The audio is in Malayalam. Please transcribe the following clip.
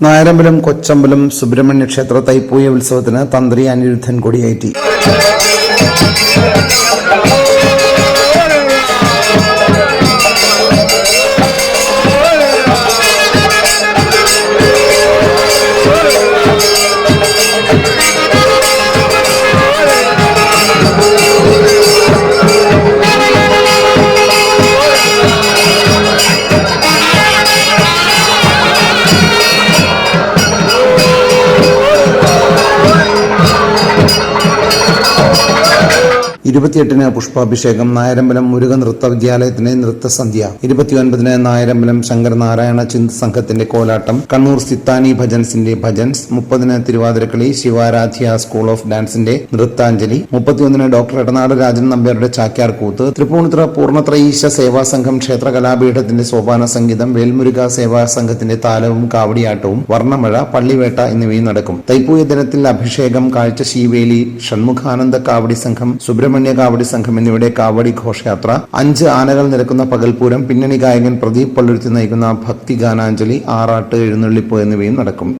നായരമ്പലം കൊച്ചമ്പലം സുബ്രഹ്മണ്യ ക്ഷേത്ര തൈപ്പൂയ ഉത്സവത്തിന് തന്ത്രി അനിരുദ്ധൻ കൊടിയേറ്റി. ഇരുപത്തിയെട്ടിന് പുഷ്പാഭിഷേകം നായരമ്പലം മുരുക നൃത്ത വിദ്യാലയത്തിന് നൃത്തസന്ധ്യ ഇരുപത്തിയൊൻപതിന് നായരമ്പലം ശങ്കരനാരായണ ചിന്ത് സംഘത്തിന്റെ കോലാട്ടം കണ്ണൂർ സിത്താനി ഭജൻസിന്റെ ഭജൻസ് മുപ്പതിന് തിരുവാതിരക്കളി ശിവാരാധ്യ സ്കൂൾ ഓഫ് ഡാൻസിന്റെ നൃത്താഞ്ജലി മുപ്പത്തിയൊന്നിന് ഡോക്ടർ എടനാട് രാജൻ നമ്പ്യാരുടെ ചാക്യാർ കൂത്ത് തൃപ്പൂണിത്തുറ പൂർണത്രയീശ സേവാ സംഘം ക്ഷേത്ര കലാപീഠത്തിന്റെ സോപാന സംഗീതം വേൽമുരുക സേവാ സംഘത്തിന്റെ താലവും കാവടിയാട്ടവും വർണമഴ പള്ളിവേട്ട എന്നിവയും നടക്കും. തൈപ്പൂയ ദിനത്തിൽ അഭിഷേകം കാഴ്ച ശീവേലി ഷൺമുഖാനന്ദ കാവടി സംഘം സുബ്രഹ്മണ്യ കാവടി സംഘം എന്നിവയുടെ കാവടി ഘോഷയാത്ര അഞ്ച് ആനകൾ നിരക്കുന്ന പകൽപൂരം പിന്നണി ഗായകൻ പ്രദീപ് പള്ളുരുത്തി നയിക്കുന്ന ഭക്തി ഗാനാഞ്ജലി ആറാട്ട് എഴുന്നള്ളിപ്പ് എന്നിവയും നടക്കും.